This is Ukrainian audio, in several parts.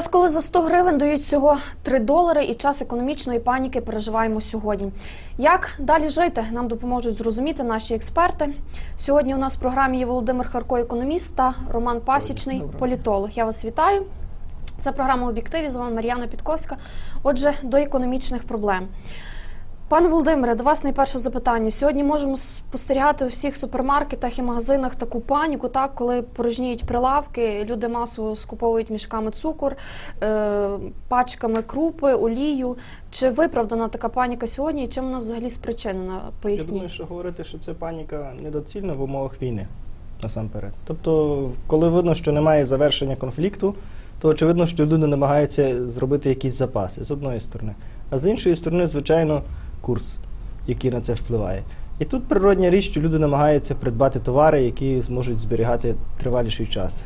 Час, коли за 100 гривень дають всього 3 долари, і час економічної паніки переживаємо сьогодні. Як далі жити? Нам допоможуть зрозуміти наші експерти. Сьогодні у нас в програмі є Володимир Харко, економіст та Роман Пасічний, політолог. Я вас вітаю. Це програма об'єктиві. З вами Мар'яна Підковська. Отже, до економічних проблем. Пане Володимире, до вас найперше запитання. Сьогодні можемо спостерігати у всіх супермаркетах і магазинах таку паніку, так коли порожніють прилавки, люди масово скуповують мішками цукор, е, пачками крупи, олію. Чи виправдана така паніка сьогодні і чим вона взагалі спричинена? Я думаю, що говорити, що це паніка недоцільна в умовах війни насамперед. Тобто, коли видно, що немає завершення конфлікту, то очевидно, що люди намагаються зробити якісь запаси з одної сторони, а з іншої сторони, звичайно, курс, який на це впливає. І тут природня річ, що люди намагаються придбати товари, які зможуть зберігати триваліший час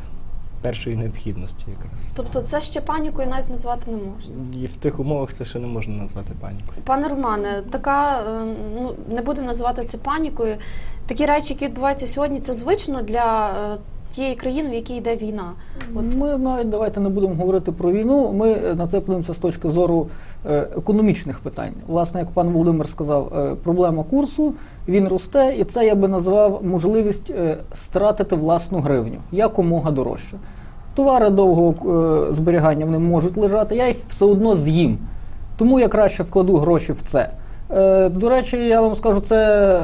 першої необхідності, якраз. Тобто, це ще панікою навіть назвати не можна. І в тих умовах це ще не можна назвати панікою. Пане Романе, така е, ну не будемо називати це панікою. Такі речі, які відбуваються сьогодні, це звично для е, тієї країни, в якій йде війна. От Ми навіть давайте не будемо говорити про війну. Ми е, на це подивимося з точки зору е, економічних питань. Власне, як пан Володимир сказав, е, проблема курсу він росте, і це я би назвав можливість стратити власну гривню якомога дорожче. Товари довгого зберігання вони можуть лежати, я їх все одно з'їм. Тому я краще вкладу гроші в це. Е, До речі, я вам скажу, це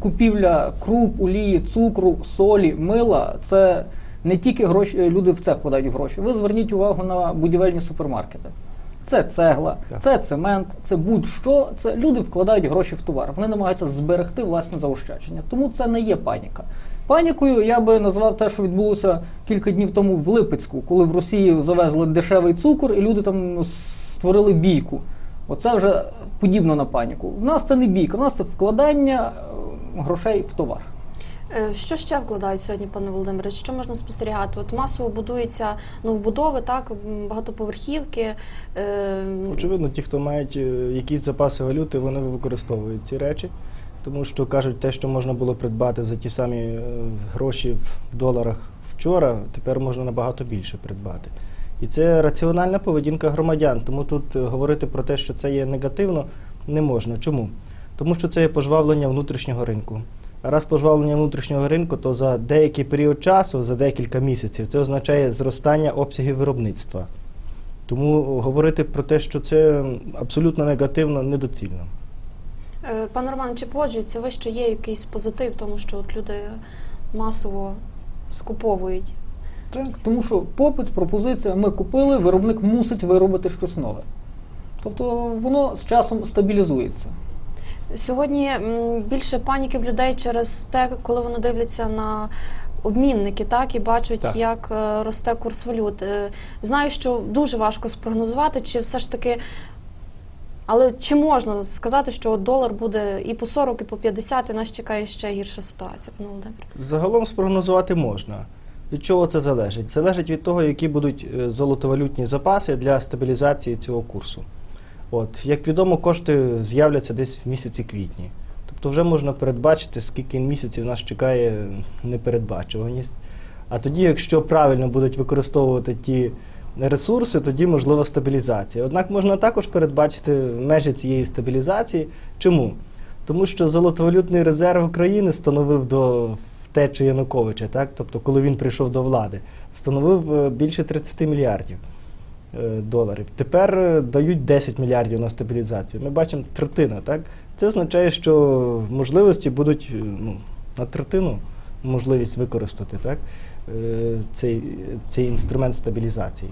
купівля круп, олії, цукру, солі, мила. Це не тільки гроші, люди в це вкладають гроші. Ви зверніть увагу на будівельні супермаркети. Це цегла, це цемент, це будь-що. Це люди вкладають гроші в товар. Вони намагаються зберегти власне заощадження. Тому це не є паніка. Панікою я би назвав те, що відбулося кілька днів тому в Липецьку, коли в Росію завезли дешевий цукор, і люди там створили бійку. Оце вже подібно на паніку. В нас це не бійка, в нас це вкладання е, грошей в товар. Е, Що ще вкладають сьогодні, пане Володимире? Що можна спостерігати? От масово будуються новобудови, так багатоповерхівки. Е, Очевидно, ті, хто мають якісь запаси валюти, вони використовують ці речі, тому що кажуть, те, що можна було придбати за ті самі гроші в доларах вчора, тепер можна набагато більше придбати. І це раціональна поведінка громадян. Тому тут е, говорити про те, що це є негативно, не можна. Чому? Тому що це є пожвавлення внутрішнього ринку. А раз пожвавлення внутрішнього ринку, то за деякий період часу, за декілька місяців, це означає зростання обсягів виробництва. Тому говорити про те, що це абсолютно негативно, недоцільно. е, Пане Роман, чи погоджуєтеся ви, що є якийсь позитив тому, що от люди масово скуповують? Так, тому що попит, пропозиція, ми купили, виробник мусить виробити щось нове. Тобто воно з часом стабілізується. Сьогодні більше паніки в людей через те, коли вони дивляться на обмінники, так і бачать, Так. як е, росте курс валют. Е, Знаю, що дуже важко спрогнозувати, чи все ж таки. Але чи можна сказати, що долар буде і по 40, і по 50, і нас чекає ще гірша ситуація, пане Володимире? Загалом спрогнозувати можна. Від чого це залежить? Залежить від того, які будуть е, золотовалютні запаси для стабілізації цього курсу. От, як відомо, кошти з'являться десь в місяці квітні. Тобто вже можна передбачити, скільки місяців нас чекає непередбачуваність. А тоді, якщо правильно будуть використовувати ті ресурси, тоді можлива стабілізація. Однак можна також передбачити межі цієї стабілізації. Чому? Тому що золотовалютний резерв України становив до втечі Януковича, так? тобто коли він прийшов до влади, становив е, більше 30 мільярдів е, доларів. Тепер е, дають 10 мільярдів на стабілізацію. Ми бачимо третина. Так? Це означає, що можливості будуть ну, на третину можливість використати так? цей, цей інструмент стабілізації.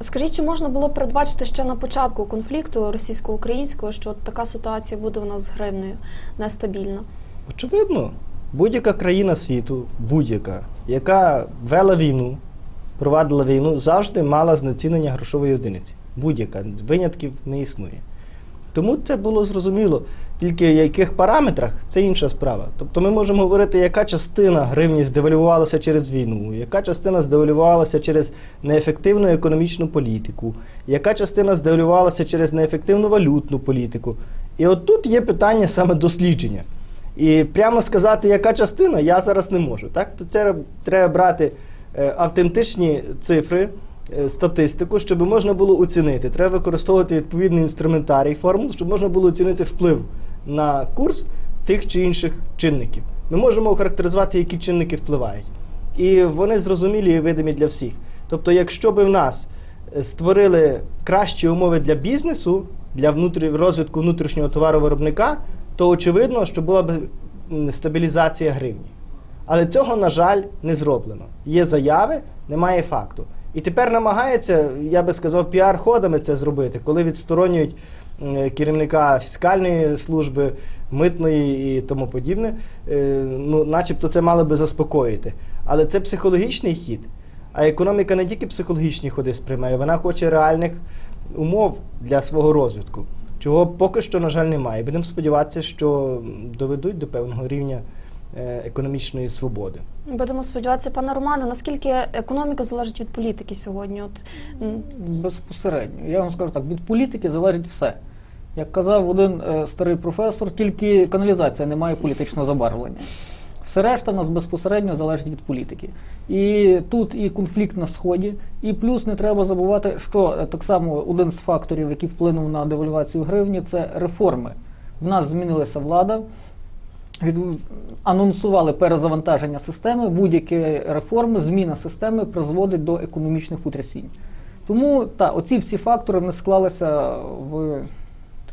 Скажіть, чи можна було передбачити ще на початку конфлікту російсько-українського, що така ситуація буде у нас з гривнею нестабільна? Очевидно, будь-яка країна світу, будь-яка, яка вела війну, провадила війну, завжди мала знецінення грошової одиниці. Будь-яка винятків не існує. Тому це було зрозуміло. Тільки в яких параметрах це інша справа. Тобто ми можемо говорити, яка частина гривні здевалювалася через війну, яка частина здевалювалася через неефективну економічну політику, яка частина здевалювалася через неефективну валютну політику. І от тут є питання саме дослідження. І прямо сказати, яка частина, я зараз не можу. Так? То це треба брати е, автентичні цифри, е, статистику, щоб можна було оцінити. Треба використовувати відповідний інструментарій формул, щоб можна було оцінити вплив на курс тих чи інших чинників. Ми можемо охарактеризувати, які чинники впливають. І вони зрозумілі і видимі для всіх. Тобто, якщо би в нас е, створили кращі умови для бізнесу, для розвитку внутрішнього товаровиробника, то очевидно, що була б стабілізація гривні. Але цього, на жаль, не зроблено. Є заяви, немає факту. І тепер намагається, я би сказав, піар-ходами це зробити, коли відсторонюють керівника фіскальної служби, митної і тому подібне. Е, Ну, начебто це мало би заспокоїти. Але це психологічний хід. А економіка не тільки психологічні ходи сприймає, вона хоче реальних умов для свого розвитку, чого поки що, на жаль, немає. Будемо сподіватися, що доведуть до певного рівня е, економічної свободи. Будемо сподіватися, пане Романе, наскільки економіка залежить від політики сьогодні? От Безпосередньо. Я вам скажу так, від політики залежить все. Як казав один е, старий професор, тільки каналізація не має політичного забарвлення. Все решта нас безпосередньо залежить від політики. І тут і конфлікт на сході, і плюс не треба забувати, що е, так само один з факторів, який вплинув на девальвацію гривні, це реформи. В нас змінилася влада, від... анонсували перезавантаження системи, будь-які реформи, зміна системи призводить до економічних потрясінь. Тому та, оці всі фактори не склалися в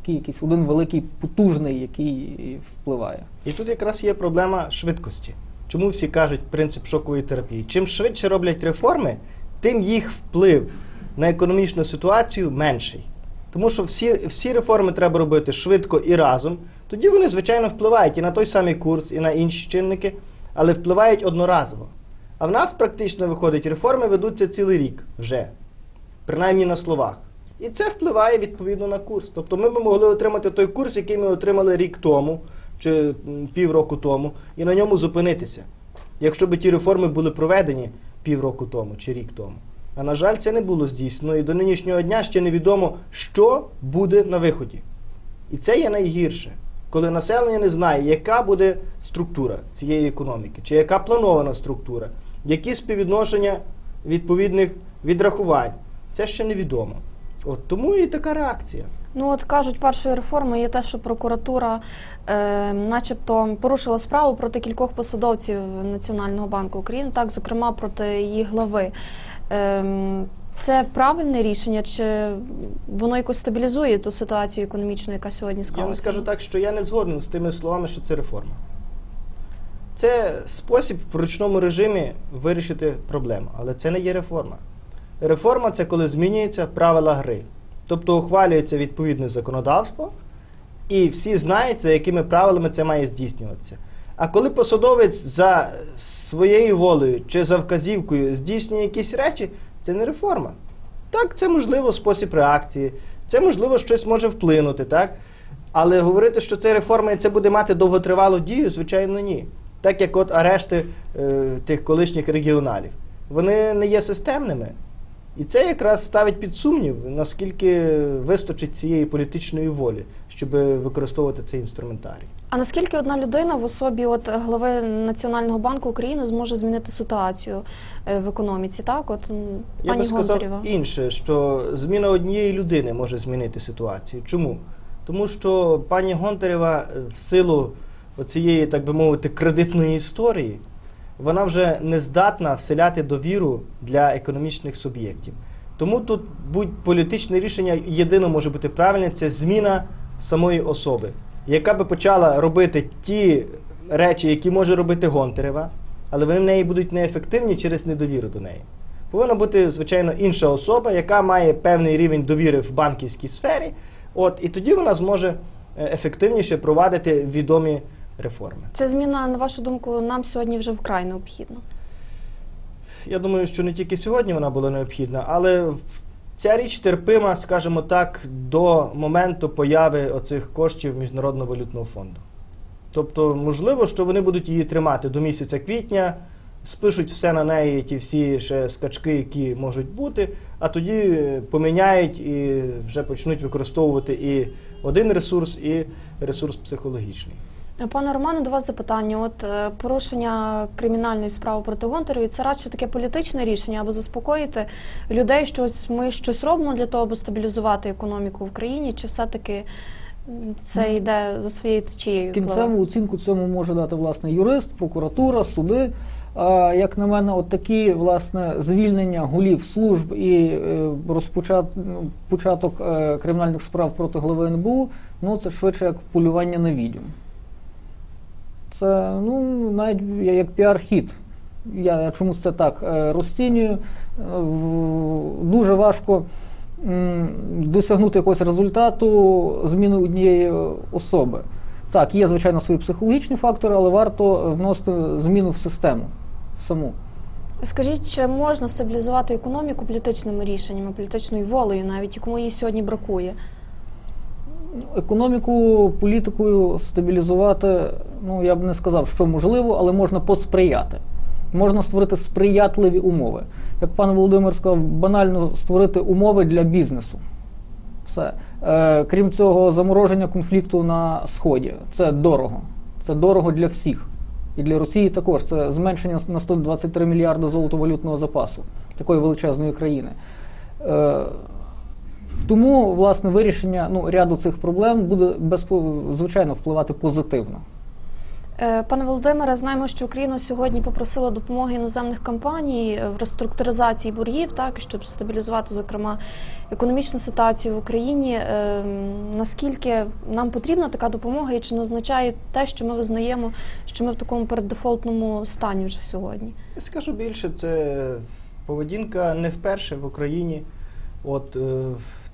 такий якийсь один великий потужний, який впливає. І тут якраз є проблема швидкості. Чому всі кажуть принцип шокової терапії? Чим швидше роблять реформи, тим їх вплив на економічну ситуацію менший. Тому що всі, всі реформи треба робити швидко і разом. Тоді вони, звичайно, впливають і на той самий курс, і на інші чинники, але впливають одноразово. А в нас практично виходить, реформи ведуться цілий рік вже, принаймні на словах. І це впливає відповідно на курс. Тобто ми б могли отримати той курс, який ми отримали рік тому чи півроку тому, і на ньому зупинитися. Якщо б ті реформи були проведені півроку тому чи рік тому. А на жаль, це не було здійснено, і до нинішнього дня ще невідомо, що буде на виході. І це є найгірше, коли населення не знає, яка буде структура цієї економіки, чи яка планована структура, які співвідношення відповідних відрахувань. Це ще невідомо. От тому і така реакція. Ну от кажуть, першою реформою є те, що прокуратура, е, начебто, порушила справу проти кількох посадовців Національного банку України, так, зокрема проти її глави. Е, це правильне рішення, чи воно якось стабілізує ту ситуацію економічну, яка сьогодні Я вам скажу так, що я не згоден з тими словами, що це реформа. Це спосіб в ручному режимі вирішити проблему, але це не є реформа. Реформа це коли змінюються правила гри. Тобто ухвалюється відповідне законодавство, і всі знають, за якими правилами це має здійснюватися. А коли посадовець за своєю волею чи за вказівкою здійснює якісь речі, це не реформа. Так, це можливо спосіб реакції, це можливо щось може вплинути, так? Але говорити, що це реформа і це буде мати довготривалу дію, звичайно, ні. Так як от арешти е, тих колишніх регіоналів. Вони не є системними. І це якраз ставить під сумнів, наскільки вистачить цієї політичної волі, щоб використовувати цей інструментарій. А наскільки одна людина в особі от глави Національного банку України зможе змінити ситуацію е, в економіці? Так, от Я пані би сказав Гонтарєва. інше, що зміна однієї людини може змінити ситуацію. Чому? Тому що пані Гонтарєва в силу цієї, так би мовити, кредитної історії, вона вже не здатна вселяти довіру для економічних суб'єктів. Тому тут будь-політичне рішення єдине може бути правильне це зміна самої особи, яка би почала робити ті речі, які може робити Гонтарева, але вони в неї будуть неефективні через недовіру до неї. Повинна бути, звичайно, інша особа, яка має певний рівень довіри в банківській сфері, от, і тоді вона зможе е, ефективніше провадити відомі реформи. Ця зміна, на вашу думку, нам сьогодні вже вкрай необхідна. Я думаю, що не тільки сьогодні вона була необхідна, але ця річ терпима, скажімо так, до моменту появи оцих коштів Міжнародного валютного фонду. Тобто, можливо, що вони будуть її тримати до місяця квітня, спишуть все на неї, ті всі ще скачки, які можуть бути, а тоді поміняють і вже почнуть використовувати і один ресурс, і ресурс психологічний. Пане Романе, до вас запитання. От е, порушення кримінальної справи проти Гонтаревої це радше таке політичне рішення, аби заспокоїти людей, що ми щось робимо для того, аби стабілізувати економіку в країні, чи все-таки це йде за своєю течією? Кінцеву оцінку цьому може дати власне юрист, прокуратура, суди. Як на мене, от такі власне звільнення голів служб і е, розпочат, ну, початок е, кримінальних справ проти голови НБУ, ну це швидше як полювання на відьом. Це ну навіть як піар-хід. Я чомусь це так е, розцінюю. Дуже важко досягнути якогось результату зміни однієї особи. Так, є, звичайно, свої психологічні фактори, але варто вносити зміну в систему саму. Скажіть, чи можна стабілізувати економіку політичними рішеннями, політичною волею, навіть і кому її сьогодні бракує? Економіку, політикою стабілізувати, ну я б не сказав, що можливо, але можна посприяти. Можна створити сприятливі умови. Як пан Володимир сказав, банально створити умови для бізнесу. Все. Е, крім цього, замороження конфлікту на Сході. Це дорого. Це дорого для всіх. І для Росії також. Це зменшення на 123 мільярди золотовалютного запасу такої величезної країни. Е, тому, власне, вирішення ну, ряду цих проблем буде безпо- звичайно впливати позитивно. Е, Пане Володимире, знаємо, що Україна сьогодні попросила допомоги іноземних компаній е, в реструктуризації боргів, так щоб стабілізувати, зокрема, економічну ситуацію в Україні. Е, Наскільки нам потрібна така допомога, і чи не означає те, що ми визнаємо, що ми в такому переддефолтному стані вже сьогодні? Я скажу більше, це поведінка не вперше в Україні. От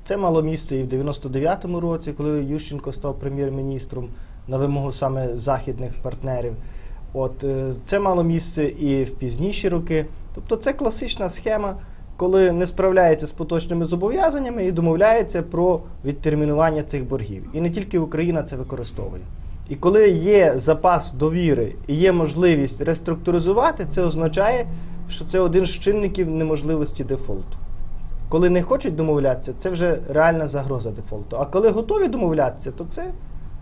це мало місце і в 99-му році, коли Ющенко став прем'єр-міністром на вимогу саме західних партнерів. От е, це мало місце і в пізніші роки. Тобто це класична схема, коли не справляється з поточними зобов'язаннями і домовляється про відтермінування цих боргів. І не тільки Україна це використовує. І коли є запас довіри і є можливість реструктуризувати, це означає, що це один з чинників неможливості дефолту. Коли не хочуть домовлятися, це вже реальна загроза дефолту. А коли готові домовлятися, то це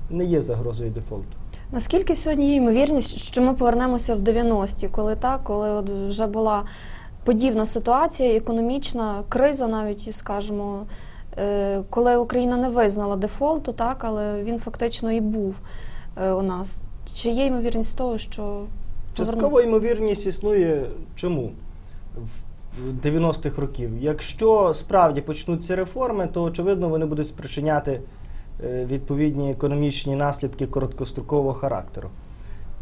не є загрозою дефолту. Наскільки сьогодні є ймовірність, що ми повернемося в 90-ті, коли так, коли от вже була подібна ситуація, економічна криза, навіть скажімо, е, коли Україна не визнала дефолту, так, але він фактично і був е, у нас. Чи є ймовірність того, що Частково ймовірність існує чому? В 90-х років. Якщо справді почнуться реформи, то очевидно вони будуть спричиняти відповідні економічні наслідки короткострокового характеру.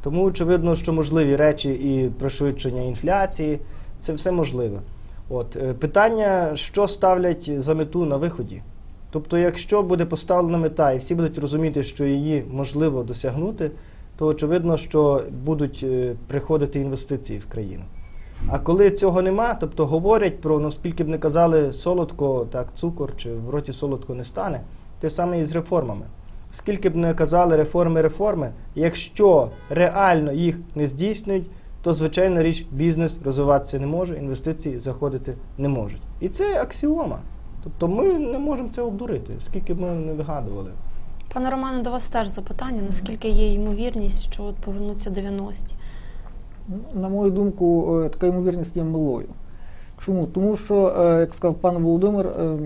Тому очевидно, що можливі речі і пришвидшення інфляції це все можливе. От е, питання, що ставлять за мету на виході. Тобто, якщо буде поставлена мета, і всі будуть розуміти, що її можливо досягнути, то очевидно, що будуть е, приходити інвестиції в країну. А коли цього нема, тобто говорять про, ну скільки б не казали солодко, так, цукор чи в роті солодко не стане, те саме і з реформами. Скільки б не казали реформи, реформи, якщо реально їх не здійснюють, то звичайна річ бізнес розвиватися не може, інвестиції заходити не можуть. І це аксіома. Тобто ми не можемо це обдурити, скільки б ми не вигадували. пане Романе, до вас теж запитання, наскільки є ймовірність, що от повернуться 90-ті? Ну, На мою думку, е, така ймовірність є малою. Чому? Тому що, е, як сказав пан Володимир, е,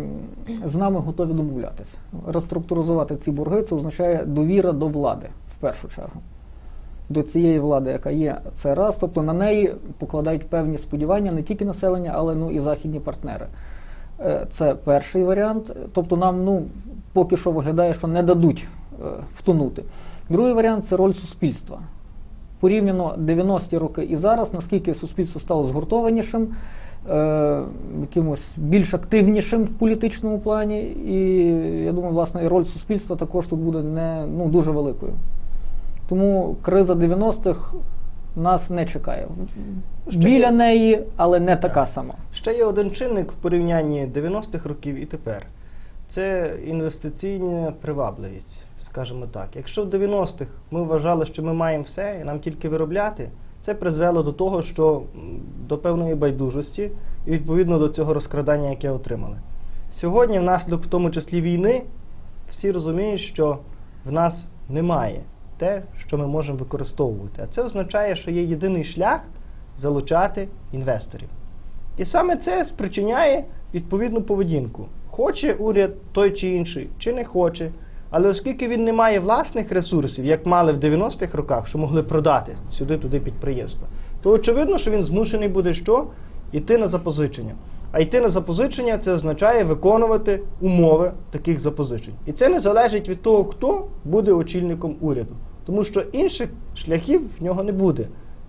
з нами готові домовлятися. Реструктуризувати ці борги це означає довіра до влади в першу чергу. До цієї влади, яка є, це раз. Тобто на неї покладають певні сподівання не тільки населення, але ну і західні партнери. Е, Це перший варіант. Тобто нам ну, поки що виглядає, що не дадуть втонути. Другий варіант це роль суспільства. Порівняно 90-ті роки і зараз, наскільки суспільство стало згуртованішим, е, якимось більш активнішим в політичному плані, і я думаю, власне, і роль суспільства також тут буде не ну, дуже великою. Тому криза 90-х нас не чекає. Ще Біля є- неї, але не така сама. Ще є один чинник в порівнянні 90-х років і тепер. Це інвестиційна привабливість, скажімо так. Якщо в 90-х ми вважали, що ми маємо все і нам тільки виробляти, це призвело до того, що до певної байдужості і відповідно до цього розкрадання, яке отримали. Сьогодні, внаслідок в тому числі війни, всі розуміють, що в нас немає те, що ми можемо використовувати. А це означає, що є єдиний шлях залучати інвесторів. І саме це спричиняє відповідну поведінку. Хоче уряд той чи інший, чи не хоче. Але оскільки він не має власних ресурсів, як мали в 90-х роках, що могли продати сюди-туди підприємства, то очевидно, що він змушений буде що? Йти на запозичення. А йти на запозичення це означає виконувати умови таких запозичень. І це не залежить від того, хто буде очільником уряду. Тому що інших шляхів в нього не буде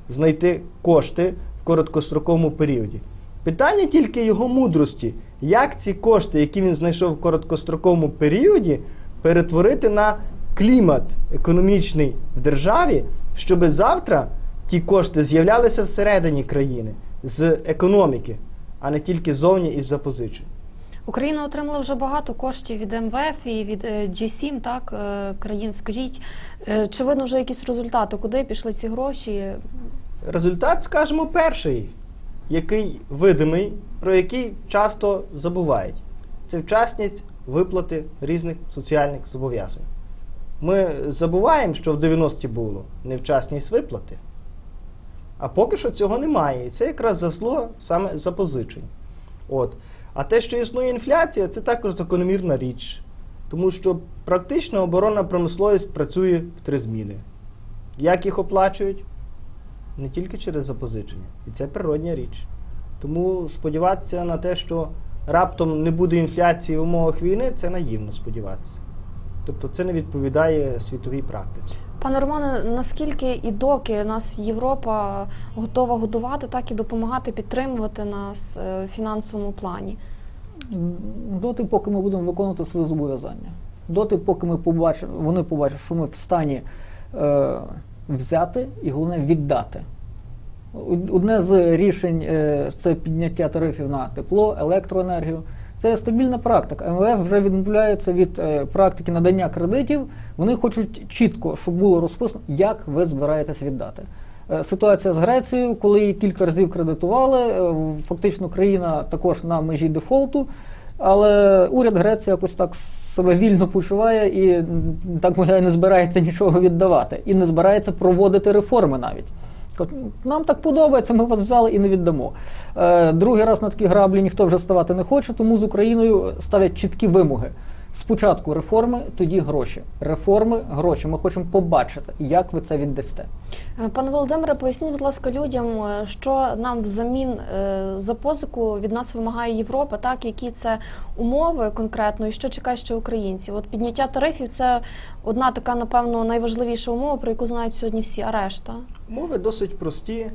знайти кошти в короткостроковому періоді. Питання тільки його мудрості, як ці кошти, які він знайшов в короткостроковому періоді, перетворити на клімат економічний в державі, щоб завтра ті кошти з'являлися всередині країни з економіки, а не тільки зовні із запозичень. Україна отримала вже багато коштів від МВФ і від е, G7, так, е, країн. Скажіть, е, чи видно вже якісь результати? Куди пішли ці гроші? Результат, скажімо, перший, який видимий, про який часто забувають. Це вчасність виплати різних соціальних зобов'язань. Ми забуваємо, що в 90-ті було невчасність виплати. А поки що цього немає. І це якраз заслуга саме запозичень. От. А те, що існує інфляція, це також закономірна річ. Тому що практично оборонна промисловість працює в три зміни. Як їх оплачують? не тільки через запозичення. І це природня річ. Тому сподіватися на те, що раптом не буде інфляції в умовах війни, це наївно сподіватися. Тобто це не відповідає світовій практиці. Пане Романе, наскільки і доки нас Європа готова годувати, так і допомагати підтримувати нас е, в фінансовому плані? Доти, поки ми будемо виконувати свої зобов'язання. Доти, поки ми побачимо, вони побачать, що ми в стані е, взяти і головне віддати. Одне з рішень е, це підняття тарифів на тепло, електроенергію. Це стабільна практика. МВФ вже відмовляється від е, практики надання кредитів. Вони хочуть чітко, щоб було розписано, як ви збираєтесь віддати. Е, Ситуація з Грецією, коли її кілька разів кредитували, фактично країна також на межі дефолту. Але уряд Греції якось так себе вільно почуває і так мовляє, не збирається нічого віддавати, і не збирається проводити реформи навіть. Нам так подобається, ми вас взяли і не віддамо. Е, другий раз на такі граблі ніхто вже ставати не хоче, тому з Україною ставлять чіткі вимоги. Спочатку реформи, тоді гроші. Реформи, гроші. Ми хочемо побачити, як ви це віддасте. Е, Пане Володимире, поясніть, будь ласка, людям, е, що нам взамін е, за позику від нас вимагає Європа, так які це умови конкретно, і що чекає ще українців? От підняття тарифів це одна така, напевно, найважливіша умова, про яку знають сьогодні всі, а решта. Умови досить прості,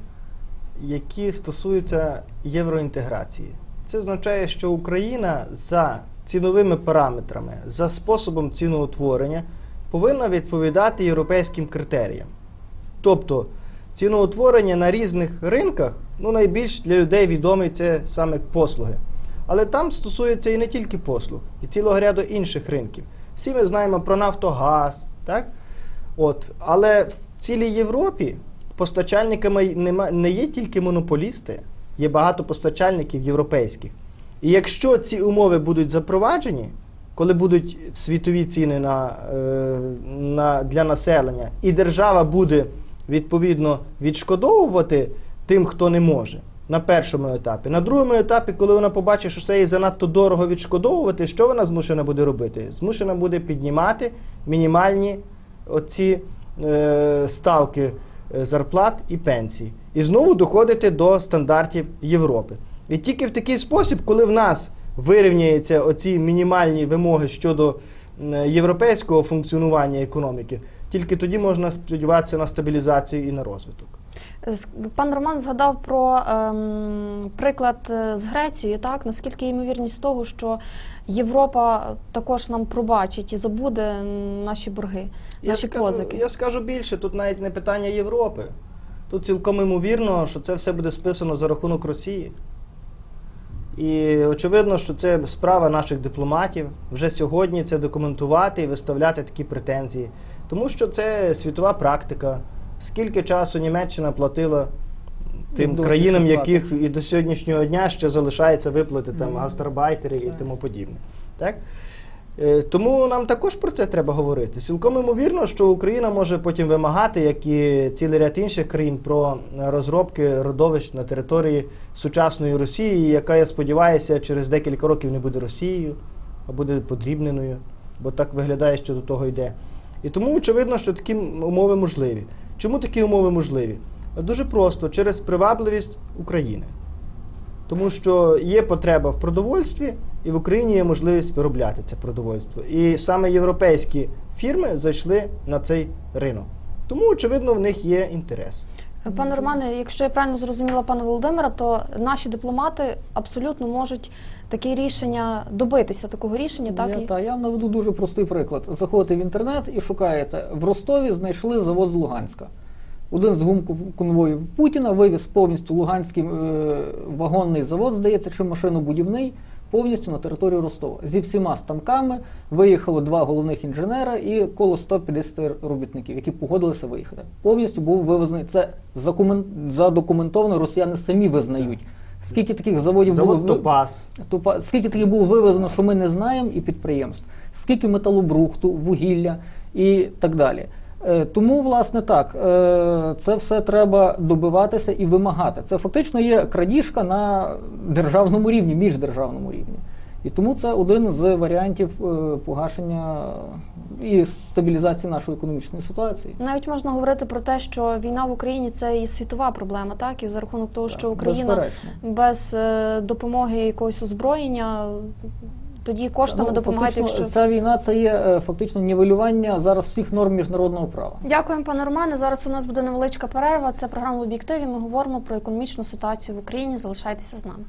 які стосуються євроінтеграції. Це означає, що Україна за ціновими параметрами, за способом ціноутворення повинна відповідати європейським критеріям. Тобто ціноутворення на різних ринках, ну найбільш для людей відомий це саме послуги. Але там стосується і не тільки послуг, і цілого ряду інших ринків. Всі ми знаємо про Нафтогаз, так? От. Але в цілій Європі постачальниками не є тільки монополісти, є багато постачальників європейських. І якщо ці умови будуть запроваджені, коли будуть світові ціни на, е, на, для населення, і держава буде відповідно відшкодовувати тим, хто не може. На першому етапі. На другому етапі, коли вона побачить, що це їй занадто дорого відшкодовувати, що вона змушена буде робити? Змушена буде піднімати мінімальні оці е, ставки е, зарплат і пенсій. І знову доходити до стандартів Європи. І тільки в такий спосіб, коли в нас вирівняються оці мінімальні вимоги щодо європейського функціонування економіки, тільки тоді можна сподіватися на стабілізацію і на розвиток. Пан Роман згадав про ем, приклад е, з Грецією. Так наскільки ймовірність того, що Європа також нам пробачить і забуде наші борги, наші скажу, позики. Я скажу більше, тут навіть не питання Європи. Тут цілком імовірно, що це все буде списано за рахунок Росії. І очевидно, що це справа наших дипломатів вже сьогодні це документувати і виставляти такі претензії. Тому що це світова практика. Скільки часу Німеччина платила тим країнам, яких і до сьогоднішнього дня ще залишається виплати там Ну, гастарбайтерів і тому подібне. Так? Е, Тому нам також про це треба говорити. Цілком ймовірно, що Україна може потім вимагати, як і цілий ряд інших країн, про розробки родовищ на території сучасної Росії, яка, я сподіваюся, через декілька років не буде Росією, а буде подрібненою, бо так виглядає, що до того йде. І тому очевидно, що такі умови можливі. Чому такі умови можливі? Дуже просто через привабливість України. Тому що є потреба в продовольстві, і в Україні є можливість виробляти це продовольство. І саме європейські фірми зайшли на цей ринок. Тому, очевидно, в них є інтерес. Пане Романе, якщо я правильно зрозуміла пана Володимира, то наші дипломати абсолютно можуть таке рішення добитися такого рішення, так я, та, я вам наведу дуже простий приклад. Заходите в інтернет і шукаєте. В Ростові знайшли завод з Луганська. Один з гумконвоїв Путіна вивіз повністю Луганський е, вагонний завод, здається, чи машинобудівний, повністю на територію Ростова. Зі всіма станками виїхало два головних інженера і коло 150 робітників, які погодилися виїхати. Повністю був вивезений. Це задокументовано, росіяни самі визнають. Скільки таких заводів було Завод ви- Топас. Тупа скільки таких було вивезено, що ми не знаємо, і підприємств, скільки металобрухту, вугілля і так далі. Е, Тому, власне, так, е, це все треба добиватися і вимагати. Це фактично є крадіжка на державному рівні, міждержавному рівні. І тому це один з варіантів е, погашення і стабілізації нашої економічної ситуації. навіть можна говорити про те, що війна в Україні це і світова проблема, так і за рахунок того, що Україна без допомоги якогось озброєння, тоді коштами Ну, допомагати, фактично, якщо Ця війна це є е, фактично нівелювання зараз всіх норм міжнародного права. Дякуємо, пане Романе. Зараз у нас буде невеличка перерва. Це програма в об'єктиві. Ми говоримо про економічну ситуацію в Україні. Залишайтеся з нами.